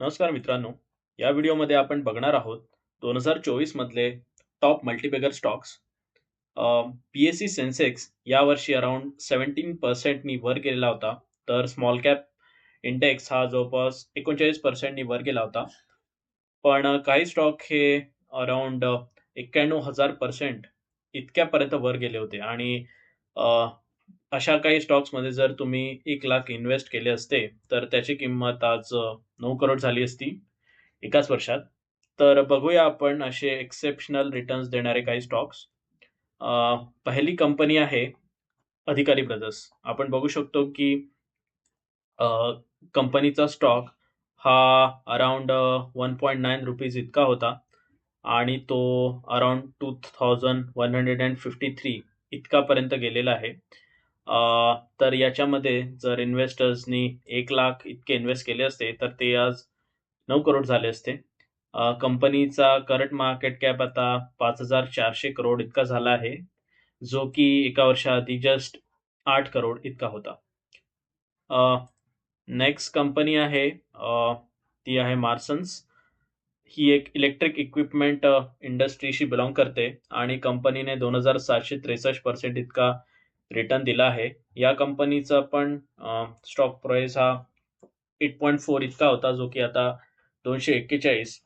नमस्कार मित्रांनो या व्हिडिओमध्ये आपण बघणार आहोत दोन हजार चोवीस मधले top multibagger stocks B S E Sensex यावर्षी अराउंड सेव्हन्टीन पर्सेंटनी वर गेलेला होता. तर स्मॉल कॅप इंडेक्स हा जवळपास एकोणचाळीस पर्सेंटनी वर गेला होता. पण काही स्टॉक हे अराउंड एक्क्याण्णव हजार पर्सेंट इतक्यापर्यंत वर गेले होते. आणि अशा काही स्टॉक्समध्ये जर तुम्ही एक लाख इन्व्हेस्ट केले असते तर त्याची किंमत आज नऊ करोड झाली असती एकाच वर्षात. तर बघूया आपण असे एक्सेप्शनल रिटर्न्स देणारे काही स्टॉक्स पहिली कंपनी आहे अधिकारी ब्रदर्स आपण बघू शकतो की कंपनीचा स्टॉक हा around one point nine rupees इतका होता आणि तो around two thousand one hundred and fifty three इतकापर्यंत गेलेला आहे. तर याच्यामध्ये जर इन्व्हेस्टर्सनी एक लाख इतके इन्व्हेस्ट केले असते तर ते आज नऊ करोड झाले असते. कंपनीचा करंट मार्केट कॅप आता पाच हजार चारशे करोड इतका झाला आहे जो की एका वर्षाआधी जस्ट आठ करोड इतका होता. नेक्स्ट कंपनी आहे ती आहे मार्सन्स ही एक इलेक्ट्रिक इक्विपमेंट इंडस्ट्रीशी बिलॉंग करते आणि कंपनीने दोन हजार सातशे त्रेसष्ट पर्सेंट इतका रिटर्न दिला आहे. या कंपनीचा पण स्टॉक प्राइस हा एट पॉईंट फोर इतका होता जो की आता दोनशे एक्केचाळीस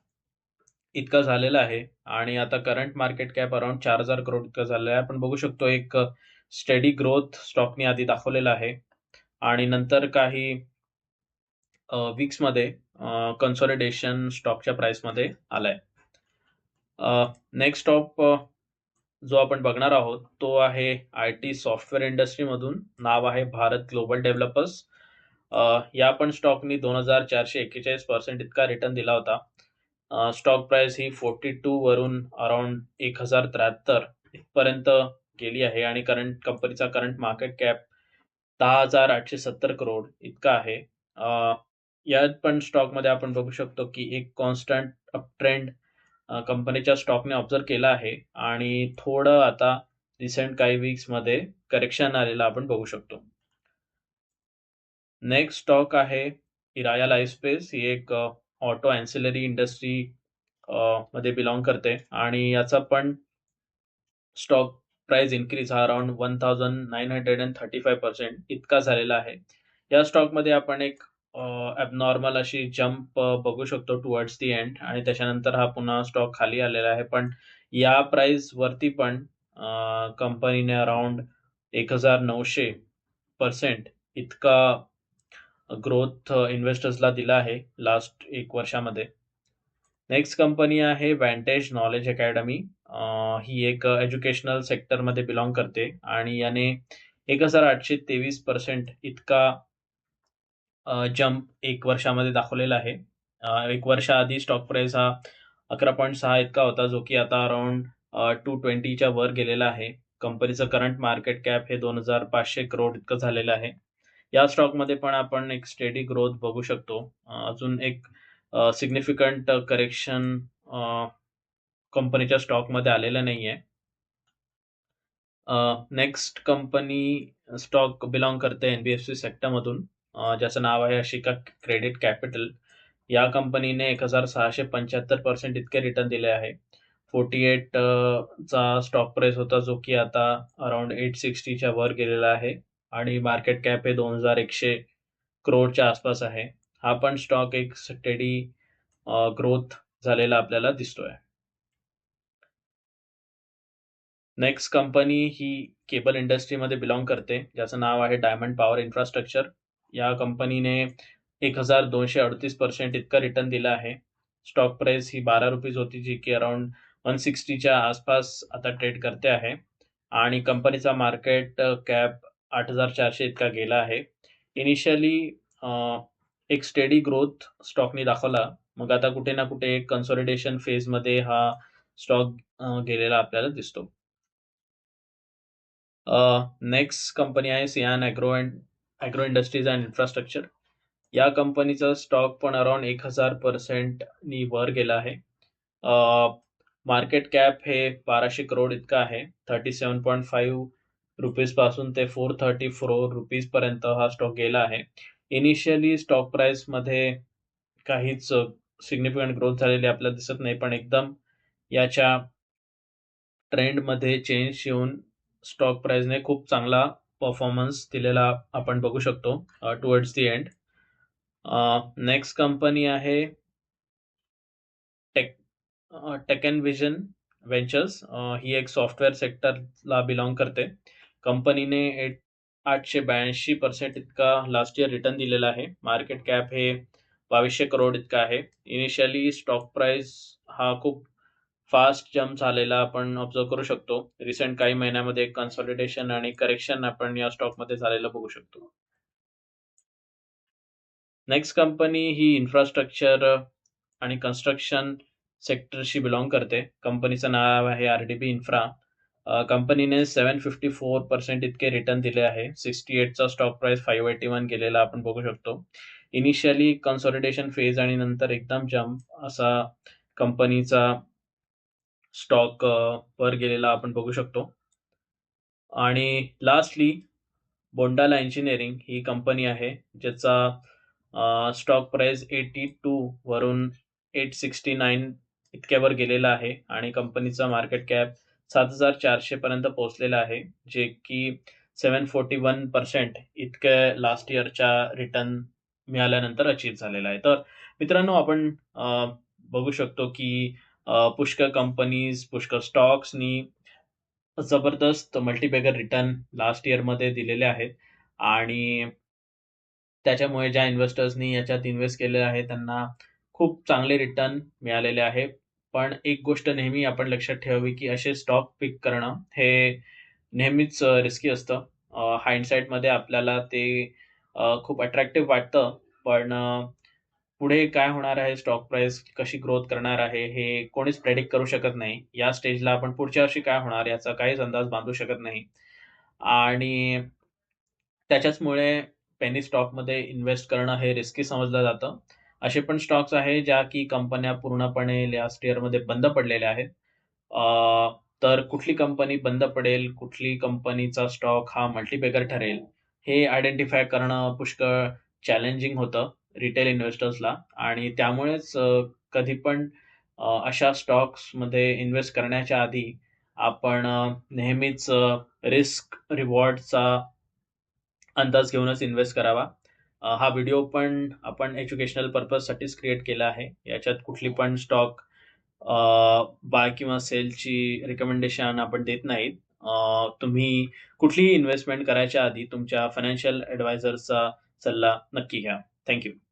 इतका झालेला आहे. आणि आता करंट मार्केट कॅप अराउंड चार हजार करोड इतका झालेला आहे. आपण बघू शकतो एक स्टडी ग्रोथ स्टॉकने आधी दाखवलेला आहे. आणि नंतर काही वीक्समध्ये कन्सॉलिडेशन स्टॉकच्या प्राइसमध्ये आलाय. नेक्स्ट स्टॉक जो आपण बघणार आहोत तो आहे आय टी सॉफ्टवेअर इंडस्ट्रीमधून. नाव आहे भारत ग्लोबल डेव्हलपर्स. या पण स्टॉकनी दोन हजार चारशे एक्केचाळीस पर्सेंट इतका रिटर्न दिला होता. स्टॉक प्राइस ही फोर्टी टू वरून अराउंड एक हजार त्र्याहत्तर इथपर्यंत गेली आहे आणि करंट कंपनीचा करंट मार्केट कॅप दहा हजार आठशे सत्तर करोड इतका आहे. यात पण स्टॉकमध्ये आपण बघू शकतो की एक कॉन्स्टंट अप ट्रेंड कंपनीच्या स्टॉकने ऑब्झर्व केला आहे आणि थोडं आता रिसेंट काही वीक्समध्ये करेक्शन आलेलं आपण बघू शकतो. नेक्स्ट स्टॉक आहे इराया लाईफस्पेस ही एक ऑटो अँसिलरी इंडस्ट्री मध्ये बिलॉंग करते आणि याचा पण स्टॉक प्राइस इन्क्रीज हा around one thousand nine hundred and thirty five percent इतका झालेला आहे. या स्टॉकमध्ये आपण एक ॲबनॉर्मल अशी जम्प बघू शकतो टुवर्ड्स दी एंड आणि त्याच्यानंतर हा पुन्हा स्टॉक खाली आलेला आहे. पण या प्राइस वरती पण कंपनीने अराउंड एक हजार नऊशे पर्सेंट इतका ग्रोथ इन्व्हेस्टर्सला दिला आहे लास्ट एक वर्षामध्ये. नेक्स्ट कंपनी आहे वॅन्टेज नॉलेज अकॅडमी ही एक एज्युकेशनल सेक्टरमध्ये बिलॉंग करते. आणि याने एक हजार आठशे तेवीस पर्सेंट इतका जम्प एक वर्षामध्ये दाखवलेला आहे. एक वर्षा आधी स्टॉक प्राईस हा अकरा पॉईंट सहा इतका होता जो की आता अराउंड टू ट्वेंटीच्या वर गेलेला आहे. कंपनीचं करंट मार्केट कॅप हे दोन हजार पाचशे करोड इतकं झालेलं आहे. या स्टॉकमध्ये पण आपण एक स्टेडी ग्रोथ बघू शकतो. अजून एक सिग्निफिकंट करेक्शन कंपनीच्या स्टॉकमध्ये आलेलं नाही आहे नेक्स्ट कंपनी स्टॉक बिलॉंग करते एनबीएफसी सेक्टरमधून ज्याचं नाव आहे अशिका क्रेडिट कॅपिटल. या कंपनीने एक हजार सहाशे पंच्याहत्तर पर्सेंट इतके रिटर्न दिले आहे. फोर्टी एट चा स्टॉक प्राईस होता जो की आता अराउंड एट सिक्स्टीच्या वर गेलेला आहे. आणि मार्केट कॅप हे दोन हजार एकशे करोडच्या आसपास आहे. हा पण स्टॉक एक स्टेडी ग्रोथ झालेला आपल्याला दिसतोय. नेक्स्ट कंपनी ही केबल इंडस्ट्रीमध्ये बिलॉंग करते. ज्याचं नाव आहे डायमंड पॉवर इन्फ्रास्ट्रक्चर या कंपनीने एक हजार दोनशे अडतीस पर्सेंट इतका रिटर्न दिला आहे. स्टॉक प्राइस ही बारा रुपीज होती जी की अराउंड वन सिक्स्टीच्या आसपास आता ट्रेड करते आहे. आणि कंपनीचा मार्केट कॅप आठ हजार चारशे इतका गेला आहे. इनिशियली एक स्टेडी ग्रोथ स्टॉकनी दाखवला. मग आता कुठे ना कुठे एक कन्सॉलिडेशन फेजमध्ये हा स्टॉक गेलेला आपल्याला दिसतो. नेक्स्ट कंपनी आहे Cian Agro and Agro Industries and Infrastructure या कंपनीचा स्टॉक पण अराउंड एक हजार पर्सेंटनी वर गेला आहे. मार्केट कॅप हे बाराशे करोड इतकं आहे. थर्टी सेवन पॉईंट फाईव्ह रुपीजपासून ते फोर थर्टी फोर रुपीज पर्यंत हा स्टॉक गेला आहे. इनिशियली स्टॉक प्राइसमध्ये काहीच सिग्निफिकंट ग्रोथ झालेली आपल्याला दिसत नाही पण एकदम याच्या ट्रेंडमध्ये चेंज येऊन स्टॉक प्राइसने खूप चांगला परफॉर्मन्स दिलेला आपण बघू शकतो towards the end next company आहे टेक टेकन विजन व्हेंचर्स ही एक सॉफ्टवेअर सेक्टरला बिलॉंग करते. कंपनीने एट आठशे ब्याऐंशी पर्सेंट इतका लास्ट इयर रिटर्न दिलेला आहे. मार्केट कॅप हे बावीसशे करोड इतका आहे. इनिशियली स्टॉक प्राइस हा खूप फास्ट जम्प झालेला आपण ऑब्झर्व करू शकतो. रिसेंट काही महिन्यामध्ये कन्सॉलिडेशन आणि करेक्शन आपण या स्टॉकमध्ये झालेलं बघू शकतो. नेक्स्ट कंपनी ही इन्फ्रास्ट्रक्चर आणि कन्स्ट्रक्शन सेक्टरशी बिलॉंग करते. कंपनीचं नाव आहे आर डी बी इन्फ्रा कंपनीने सेवन फिफ्टी फोर पर्सेंट इतके रिटर्न दिले आहे. Sixty एटचा stock price five eighty one गेलेला आपण बघू शकतो. इनिशियली कन्सॉलिडेशन फेज आणि नंतर एकदम जम्प असा कंपनीचा स्टॉक वर गेलेला आपण बघू शकतो. आणि लास्टली बोंडाला इंजिनिअरिंग ही कंपनी आहे ज्याचा स्टॉक प्राइस एटी टू वरून एट सिक्स्टी नाईन इतक्यावर गेलेला आहे आणि कंपनीचा मार्केट कॅप सात हजार चारशे पर्यंत पोहोचलेला आहे जे की सेवन फोर्टी वन पर्सेंट इतक्या लास्ट इयरच्या रिटर्न मिळाल्यानंतर अचीव झालेला आहे. तर मित्रांनो आपण बघू शकतो की पुष्कळ कंपनीज पुष्कळ स्टॉक्सनी जबरदस्त मल्टीबॅगर रिटर्न लास्ट इयरमध्ये दिलेले आहेत. आणि त्याच्यामुळे ज्या इन्व्हेस्टर्सनी याच्यात इन्व्हेस्ट केले आहे त्यांना खूप चांगले रिटर्न मिळालेले आहे. पण एक गोष्ट नेहमी आपण लक्षात ठेवावी की असे स्टॉक पिक करणं हे नेहमीच रिस्की असतं. हाइंडसाईटमध्ये आपल्याला ते खूप अट्रॅक्टिव्ह वाटतं. पण पुढे काय होणार आहे स्टॉक प्राइस कशी ग्रोथ करणार आहे हे कोणीच प्रेडिक्ट करू शकत नाही. या स्टेजला आपण पुढच्या वर्षी काय होणार याचा काहीच अंदाज बांधू शकत नाही. आणि त्याच्याचमुळे पेनी स्टॉकमध्ये इन्व्हेस्ट करणं हे रिस्की समजलं जातं. असे पण स्टॉक्स आहे ज्या की कंपन्या पूर्णपणे लास्ट इयरमध्ये बंद पडलेल्या आहेत. तर कुठली कंपनी बंद पडेल कुठली कंपनीचा स्टॉक हा मल्टीपेकर ठरेल हे आयडेंटिफाय करणं पुष्कळ चॅलेंजिंग होतं. रिटेल इन्व्हेस्टर्सला आणि त्यामुळेच कधी पण अशा स्टॉक्समध्ये इन्व्हेस्ट करण्याच्या आधी आपण नेहमीच रिस्क रिवॉर्डचा अंदाज घेऊनच इन्व्हेस्ट करावा. हा व्हिडिओ पण आपण एज्युकेशनल पर्पजसाठीच क्रिएट केला आहे. याच्यात कुठली पण स्टॉक बाय किंवा सेलची रिकमेंडेशन आपण देत नाहीत. तुम्ही कुठलीही इन्व्हेस्टमेंट करायच्या आधी तुमच्या फायनान्शियल ॲडवायझरचा सल्ला नक्की घ्या. Thank you.